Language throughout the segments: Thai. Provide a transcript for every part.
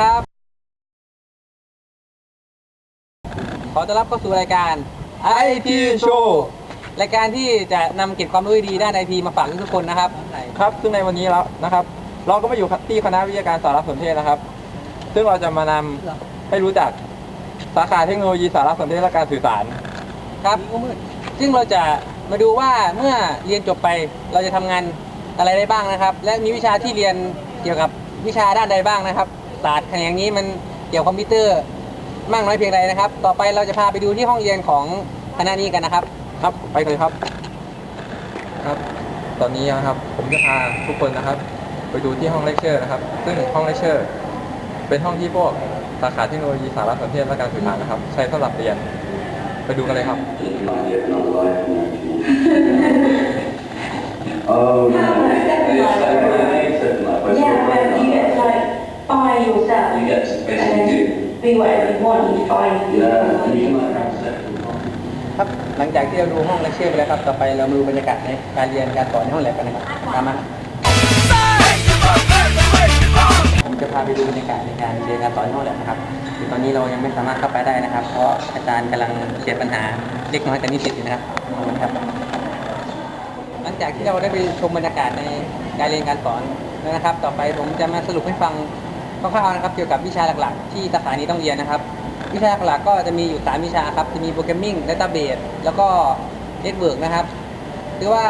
ครับ ขอต้อนรับเข้าสู่รายการ IT Show รายการที่จะนำเก็บความรู้ดีๆด้านไอทีมาฝากทุกๆคนนะครับ ครับ ซึ่งในวันนี้แล้วนะครับ เราก็มาอยู่ที่คณะวิทยาการสารสนเทศนะครับ ซึ่งเราจะมานำให้รู้จักสาขาเทคโนโลยีสารสนเทศและการสื่อสาร ครับ ซึ่งเราจะมาดูว่าเมื่อเรียนจบไปเราจะทำงานอะไรได้บ้างนะครับ และมีวิชาที่เรียนเกี่ยวกับวิชาด้านใดบ้างนะครับ ศาสตร์แขนงนี้มันเกี่ยวคอมพิวเตอร์มากน้อยเพียงใดนะครับ ต่อไปเราจะพาไปดูที่ห้องเรียนของคณะนี้กันนะครับ ครับไปเลยครับ ครับ ตอนนี้นะครับผมจะพาทุกคนนะครับ ไปดูที่ห้องเลคเชอร์นะครับ ซึ่งห้องเลคเชอร์เป็นห้องที่พวกสาขาเทคโนโลยีสารสนเทศและการสื่อสารนะครับ ใช้สำหรับเรียนไปดูกันเลยครับ Oh, buy yourself. You get to and basically do. then be whatever you want. You find Yeah, and you might have second one. ครับหลังจากที่เราดูห้องเลคเชอร์ไปแล้วครับ ต่อไปเรามาดูบรรยากาศในการเรียนการสอนในห้องแลบกันนะครับตามมาครับผมจะพาไปดูบรรยากาศในการเรียนการสอนในห้องแลบนะครับคือตอนนี้เรายังไม่สามารถเข้าไปได้นะครับ เพราะอาจารย์กำลังเคลียร์ปัญหาเล็กน้อยแต่นิสิตอยู่นะครับขอบคุณครับ หลังจากที่เราได้ไปชมบรรยากาศในการเรียนการสอนแล้วนะครับ ต่อไปผมจะมาสรุปให้ฟัง คร่าวๆนะครับเกี่ยวกับวิชาหลักๆ ที่สาขานี้ต้องเรียนนะครับ วิชาหลักๆก็จะมีอยู่ 3 วิชาครับ จะมีโปรแกรมมิ่งดัตต้าเบสแล้วก็เน็ตเวิร์กนะครับคือว่า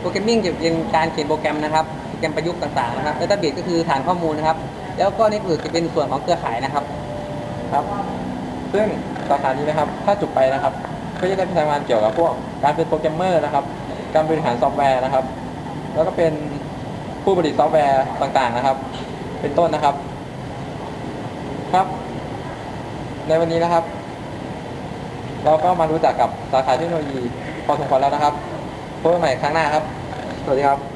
โปรแกรมมิ่งจะเป็นการเขียนโปรแกรมนะครับโปรแกรมประยุกต์ต่างๆนะครับดัตต้าเบสก็คือฐานข้อมูลนะครับ แล้วก็เน็ตเวิร์กจะเป็นส่วนของเครือข่ายนะครับครับซึ่งสาขานี้นะครับ ถ้าจบไปนะครับก็จะได้ไปทำงานเกี่ยวกับพวกการเป็นโปรแกรมเมอร์นะครับ การบริหารซอฟต์แวร์นะครับ แล้วก็เป็นผู้ผลิตซอฟต์แวร์ต่างๆนะครับ เป็นต้นนะครับ ครับ ในวันนี้นะครับ เราก็มารู้จักกับสาขาเทคโนโลยีพอสมควรแล้วนะครับพบกันใหม่ครั้งหน้าครับ สวัสดีครับ